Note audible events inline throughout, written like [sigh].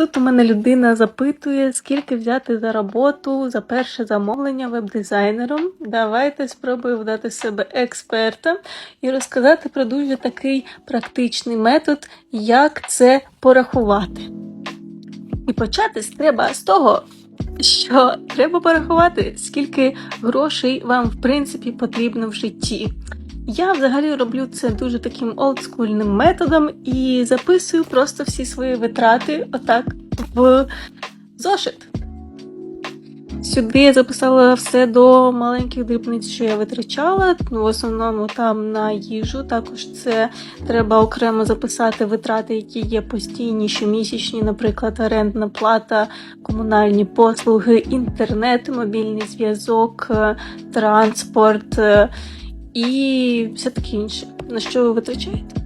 Тут у мене людина запитує, скільки взяти за роботу за перше замовлення веб-дизайнером. Давайте спробую вдати себе експерта і розказати про дуже такий практичний метод, як це порахувати. І почати треба з того, що треба порахувати, скільки грошей вам в принципі потрібно в житті. Я взагалі роблю це дуже таким олдскульним методом і записую просто всі свої витрати отак в зошит. Сюди я записала все до маленьких дрібниць, що я витрачала. Ну, в основному там на їжу. Також це треба окремо записати витрати, які є постійні, щомісячні, наприклад, орендна плата, комунальні послуги, інтернет, мобільний зв'язок, е, транспорт е, і все таке інше. На що ви витрачаєте?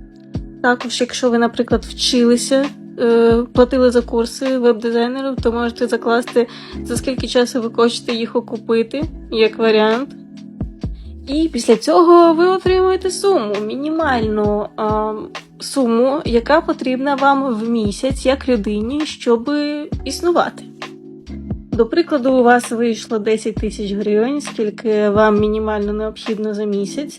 Також, якщо ви, наприклад, вчилися, е, платили за курси веб-дизайнерів, то можете закласти, за скільки часу ви хочете їх окупити, як варіант. І після цього ви отримуєте суму, мінімальну а, суму, яка потрібна вам в місяць як людині, щоб існувати. До прикладу, у вас вийшло 10 тисяч гривень, скільки вам мінімально необхідно за місяць.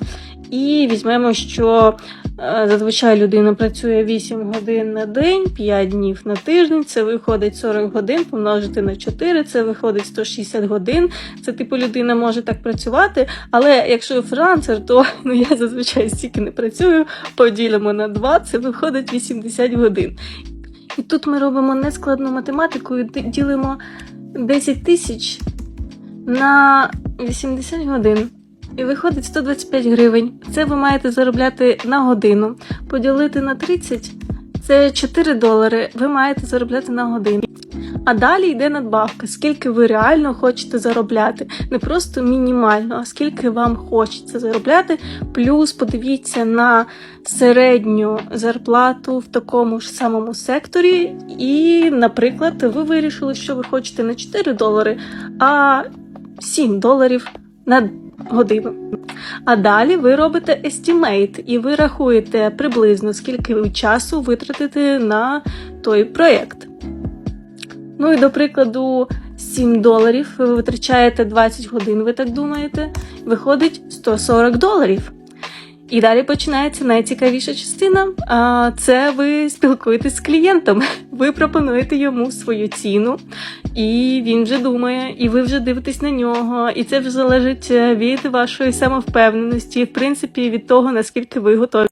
І візьмемо, що е, зазвичай людина працює 8 годин на день, 5 днів на тиждень. Це виходить 40 годин, помножити на 4, це виходить 160 годин. Це типу людина може так працювати. Але якщо ви фрілансер, то ну я зазвичай стільки не працюю. Поділимо на 2, це виходить 80 годин. І тут ми робимо нескладну математику і ділимо 10 тисяч на 80 годин. І виходить 125 гривень. Це ви маєте заробляти на годину. Поділити на 30 це 4 долари. Ви маєте заробляти на годину. А далі йде надбавка, скільки ви реально хочете заробляти. Не просто мінімально, а скільки вам хочеться заробляти. Плюс подивіться на середню зарплату в такому ж самому секторі. І, наприклад, ви вирішили, що ви хочете не 4 долари, а 7 доларів на годину. А далі ви робите estimate і ви рахуєте приблизно скільки ви часу витратите на той проєкт. Ну і до прикладу, 7 доларів ви витрачаєте 20 годин, ви так думаєте, виходить 140 доларів. І далі починається найцікавіша частина. А це ви спілкуєтесь з клієнтом. [laughs] Ви пропонуєте йому свою ціну, і він вже думає, і ви вже дивитесь на нього. І це вже залежить е, від вашої самовпевненості, в принципі, від того, наскільки ви готові.